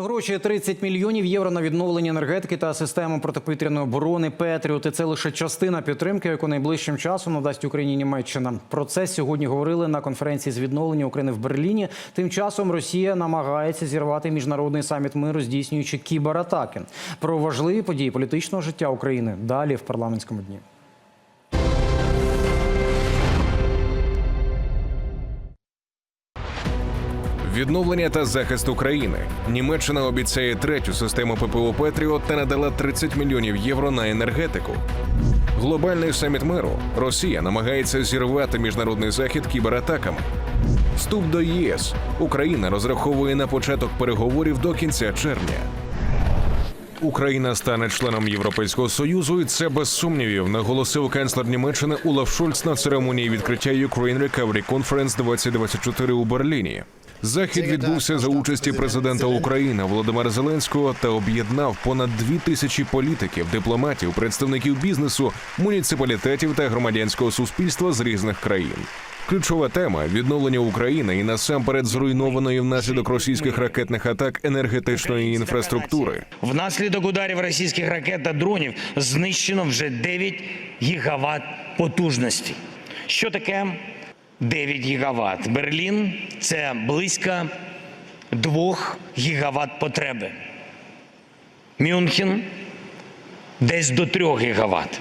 Гроші 30 мільйонів євро на відновлення енергетики та системи протиповітряної оборони Петріоти. Це лише частина підтримки, яку найближчим часом надасть Україні Німеччина. Про це сьогодні говорили на конференції з відновлення України в Берліні. Тим часом Росія намагається зірвати міжнародний саміт миру, здійснюючи кібератаки. Про важливі події політичного життя України далі в парламентському дні. Відновлення та захист України. Німеччина обіцяє третю систему ППО Петріот та надала 30 мільйонів євро на енергетику. Глобальний саміт миру. Росія намагається зірвати міжнародний захід кібератаками. Вступ до ЄС. Україна розраховує на початок переговорів до кінця червня. Україна стане членом Європейського союзу, і це без сумнівів, наголосив канцлер Німеччини Улаф Шольц на церемонії відкриття Ukraine Recovery Conference 2024 у Берліні. Захід відбувся за участі президента України Володимира Зеленського та об'єднав понад дві тисячі політиків, дипломатів, представників бізнесу, муніципалітетів та громадянського суспільства з різних країн. Ключова тема відновлення України і насамперед зруйнованої внаслідок російських ракетних атак енергетичної інфраструктури. Внаслідок ударів російських ракет та дронів знищено вже 9 гігават потужності. Що таке 9 гігават? Берлін це близько 2 гігават потреби. Мюнхен десь до 3 гігават.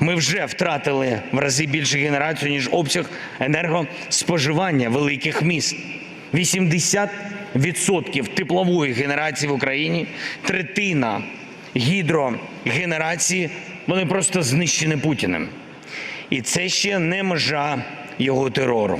Ми вже втратили в рази більше генерацію, ніж обсяг енергоспоживання великих міст. 80% теплової генерації в Україні, третина гідрогенерації, вони просто знищені Путіним. І це ще не межа його терору.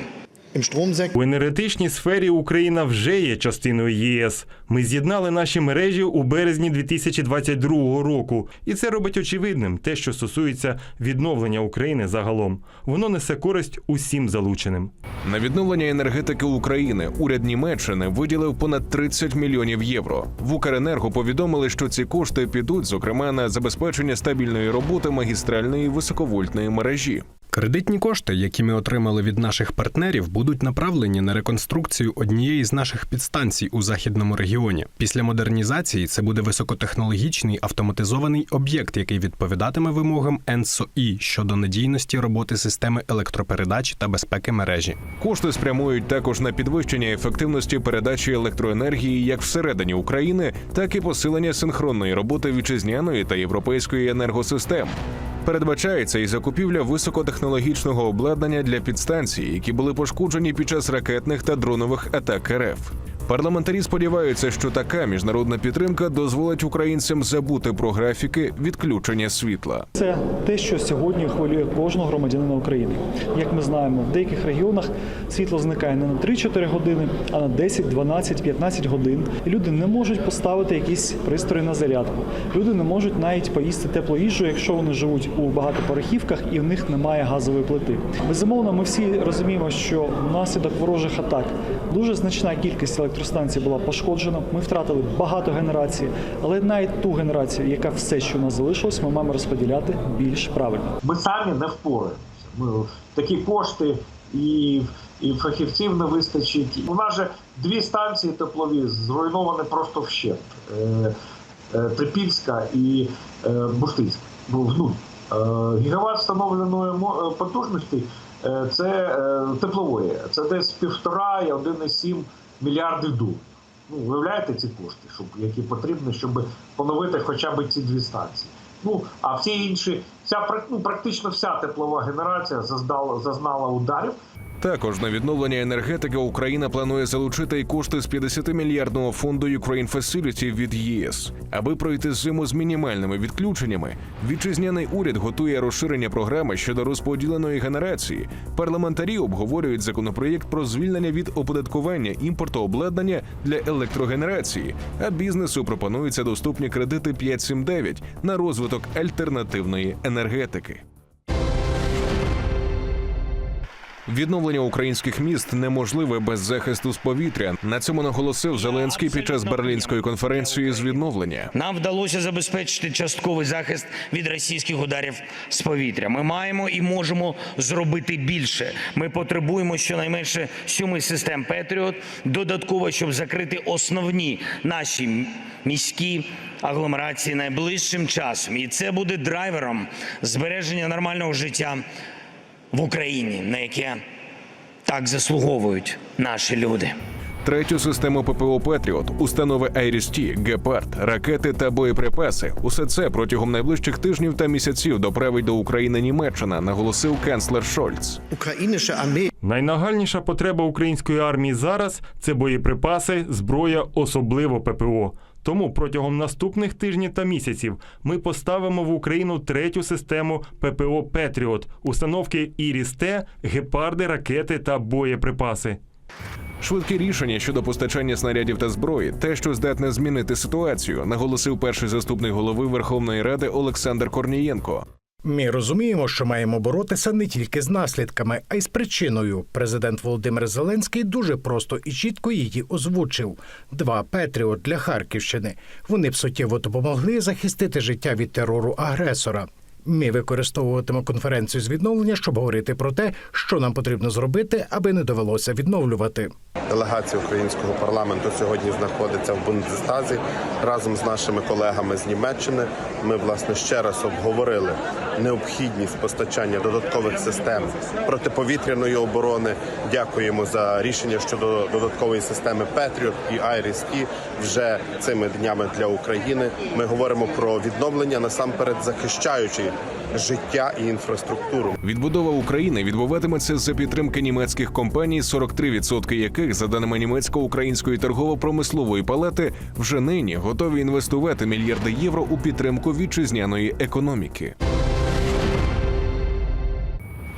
У енергетичній сфері Україна вже є частиною ЄС. Ми з'єднали наші мережі у березні 2022 року, і це робить очевидним те, що стосується відновлення України загалом. Воно несе користь усім залученим. На відновлення енергетики України уряд Німеччини виділив понад 30 мільйонів євро. В Укренерго повідомили, що ці кошти підуть, зокрема, на забезпечення стабільної роботи магістральної високовольтної мережі. Кредитні кошти, які ми отримали від наших партнерів, будуть направлені на реконструкцію однієї з наших підстанцій у західному регіоні. Після модернізації це буде високотехнологічний автоматизований об'єкт, який відповідатиме вимогам ЕНСОІ щодо надійності роботи системи електропередач та безпеки мережі. Кошти спрямують також на підвищення ефективності передачі електроенергії як всередині України, так і посилення синхронної роботи вітчизняної та європейської енергосистем. Передбачається і закупівля високотехнологічного обладнання для підстанцій, які були пошкоджені під час ракетних та дронових атак РФ. Парламентарі сподіваються, що така міжнародна підтримка дозволить українцям забути про графіки відключення світла. Це те, що сьогодні хвилює кожного громадянина України. Як ми знаємо, в деяких регіонах світло зникає не на 3-4 години, а на 10, 12, 15 годин. Люди не можуть поставити якісь пристрої на зарядку. Люди не можуть навіть поїсти теплу їжу, якщо вони живуть у багатоповерхівках і в них немає газової плити. Безумовно, ми всі розуміємо, що внаслідок ворожих атак дуже значна кількість електростанцій була пошкоджена. Ми втратили багато генерацій, але навіть ту генерацію, яка все, що у нас залишилось, ми маємо розподіляти більш правильно. ми самі не впораємося. Такі кошти і, і фахівців не вистачить. У нас же дві станції теплові зруйновані просто вщент. Е, е, Трипільська і е, Буштинська. Ну, ну, е, гігават встановленої е, потужності е, це е, теплової. Це десь півтора і 1,7 мільярдів доларів. Ну, уявляєте ці кошти, щоб, які потрібні, щоб поновити хоча б ці дві станції. Ну, а всі інші, вся ну, практично вся теплова генерація зазнала, зазнала ударів. Також на відновлення енергетики Україна планує залучити й кошти з 50-мільярдного фонду Ukraine Facility від ЄС. Аби пройти зиму з мінімальними відключеннями, вітчизняний уряд готує розширення програми щодо розподіленої генерації. Парламентарі обговорюють законопроєкт про звільнення від оподаткування імпорту обладнання для електрогенерації, а бізнесу пропонуються доступні кредити 579 на розвиток альтернативної енергетики. Відновлення українських міст неможливе без захисту з повітря. На цьому наголосив Зеленський під час берлінської конференції з відновлення. Нам вдалося забезпечити частковий захист від російських ударів з повітря. Ми маємо і можемо зробити більше. Ми потребуємо щонайменше сьоми систем Петріот додатково, щоб закрити основні наші міські агломерації найближчим часом. І це буде драйвером збереження нормального життя в Україні, на яке так заслуговують наші люди. Третю систему ППО Петріот, установи Айрісті, Гепард, ракети та боєприпаси. Усе це протягом найближчих тижнів та місяців доправить до України Німеччина, наголосив канцлер Шольц. Найнагальніша потреба української армії зараз це боєприпаси, зброя, особливо ППО. Тому протягом наступних тижнів та місяців ми поставимо в Україну третю систему ППО Петріот, установки Іріс-Т, гепарди, ракети та боєприпаси. Швидкі рішення щодо постачання снарядів та зброї, те, що здатне змінити ситуацію, наголосив перший заступник голови Верховної Ради Олександр Корнієнко. Ми розуміємо, що маємо боротися не тільки з наслідками, а й з причиною. Президент Володимир Зеленський дуже просто і чітко її озвучив: два Петріот для Харківщини. Вони б суттєво допомогли захистити життя від терору агресора. Ми використовуватимемо конференцію з відновлення, щоб говорити про те, що нам потрібно зробити, аби не довелося відновлювати. Делегація українського парламенту сьогодні знаходиться в Бундестазі разом з нашими колегами з Німеччини. Ми власне ще раз обговорили необхідність постачання додаткових систем протиповітряної оборони. Дякуємо за рішення щодо додаткової системи Петріот і Айріс І вже цими днями для України. Ми говоримо про відновлення насамперед захищаючи життя і інфраструктуру. Відбудова України відбуватиметься за підтримки німецьких компаній, 43% яких, за даними німецько-української торгово-промислової палати, вже нині готові інвестувати мільярди євро у підтримку вітчизняної економіки.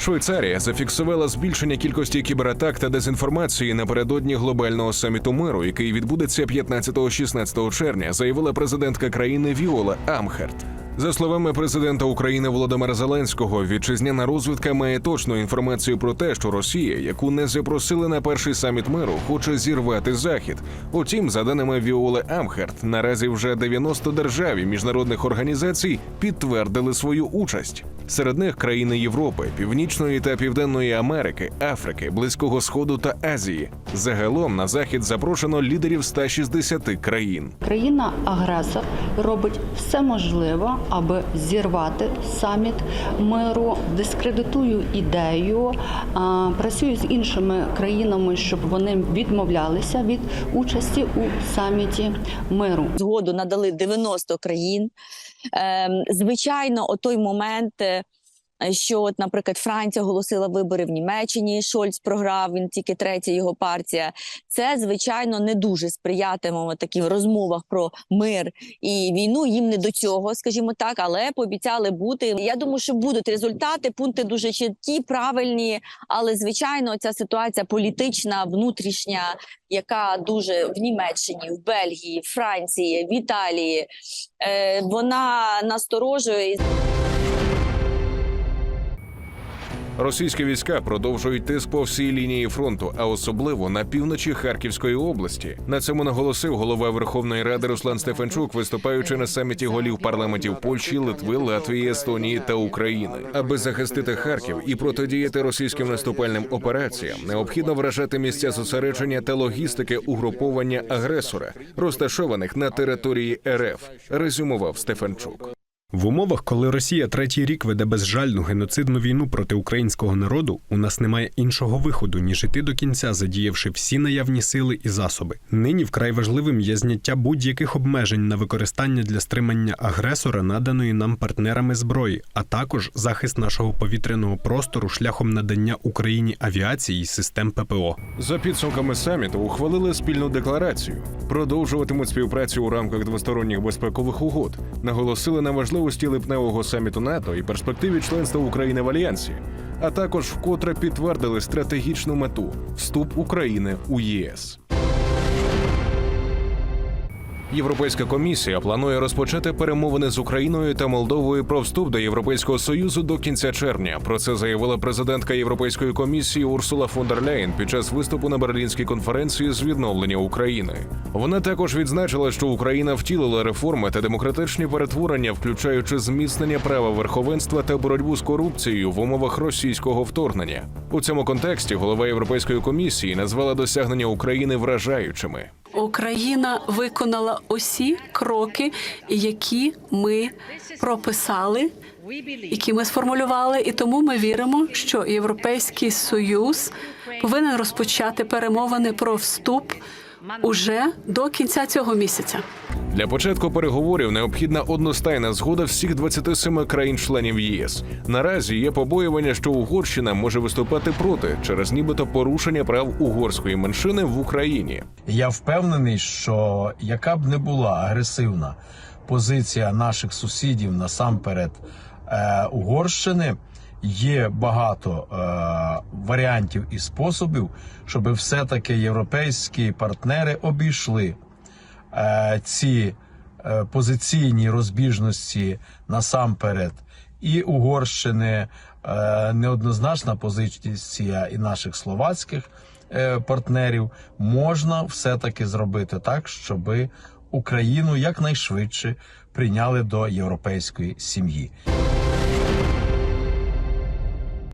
Швейцарія зафіксувала збільшення кількості кібератак та дезінформації напередодні глобального саміту миру, який відбудеться 15-16 червня, заявила президентка країни Віола Амхерт. За словами президента України Володимира Зеленського, вітчизняна розвідка має точну інформацію про те, що Росія, яку не запросили на перший саміт миру, хоче зірвати захід. Утім, за даними Віоли Амхерт, наразі вже 90 держав і міжнародних організацій підтвердили свою участь. Серед них країни Європи, Північної та Південної Америки, Африки, Близького Сходу та Азії. Загалом на захід запрошено лідерів 160 країн. Країна-агресор робить все можливе, аби зірвати саміт миру, дискредитує ідею, працює з іншими країнами, щоб вони відмовлялися від участі у саміті миру. згоду надали 90 країн. Ем, Звичайно, о той момент, е, що, от, наприклад, Франція оголосила вибори в Німеччині, Шольц програв, він тільки третя його партія. Це, звичайно, не дуже сприятиме таким розмовах про мир і війну. Їм не до цього, скажімо так, але пообіцяли бути. Я думаю, що будуть результати. Пункти дуже чіткі, правильні. Але звичайно, ця ситуація політична, внутрішня, яка дуже в Німеччині, в Бельгії, в Франції, в Італії, е, вона насторожує. Російські війська продовжують тиск по всій лінії фронту, а особливо на півночі Харківської області. На цьому наголосив голова Верховної Ради Руслан Стефанчук, виступаючи на саміті голів парламентів Польщі, Литви, Латвії, Естонії та України. Аби захистити Харків і протидіяти російським наступальним операціям, необхідно вражати місця зосередження та логістики угруповання агресора, розташованих на території РФ. Резюмував Стефанчук. В умовах, коли Росія третій рік веде безжальну геноцидну війну проти українського народу, у нас немає іншого виходу, ніж іти до кінця, задіявши всі наявні сили і засоби. Нині вкрай важливим є зняття будь-яких обмежень на використання для стримання агресора, наданої нам партнерами зброї, а також захист нашого повітряного простору шляхом надання Україні авіації систем ППО. За підсумками саміту ухвалили спільну декларацію. Продовжуватимуть співпрацю у рамках двосторонніх безпекових угод. Наголосили на важливості липневого саміту НАТО і перспективі членства України в альянсі. А також вкотре підтвердили стратегічну мету вступ України у ЄС. Європейська комісія планує розпочати перемовини з Україною та Молдовою про вступ до Європейського союзу до кінця червня. Про це заявила президентка Європейської комісії Урсула фон дер Ляєн під час виступу на Берлінській конференції з відновлення України. Вона також відзначила, що Україна втілила реформи та демократичні перетворення, включаючи зміцнення права верховенства та боротьбу з корупцією в умовах російського вторгнення. У цьому контексті голова Європейської комісії назвала досягнення України вражаючими. Україна виконала усі кроки, які ми прописали, які ми сформулювали, і тому ми віримо, що Європейський Союз повинен розпочати перемовини про вступ уже до кінця цього місяця. Для початку переговорів необхідна одностайна згода всіх 27 країн-членів ЄС. Наразі є побоювання, що Угорщина може виступати проти через нібито порушення прав угорської меншини в Україні. Я впевнений, що яка б не була агресивна позиція наших сусідів насамперед е, Угорщини, є багато е, варіантів і способів, щоб все-таки європейські партнери обійшли е, ці е, позиційні розбіжності насамперед і Угорщини, е, неоднозначна позиція і наших словацьких е, партнерів можна все-таки зробити так, щоб Україну якнайшвидше прийняли до європейської сім'ї.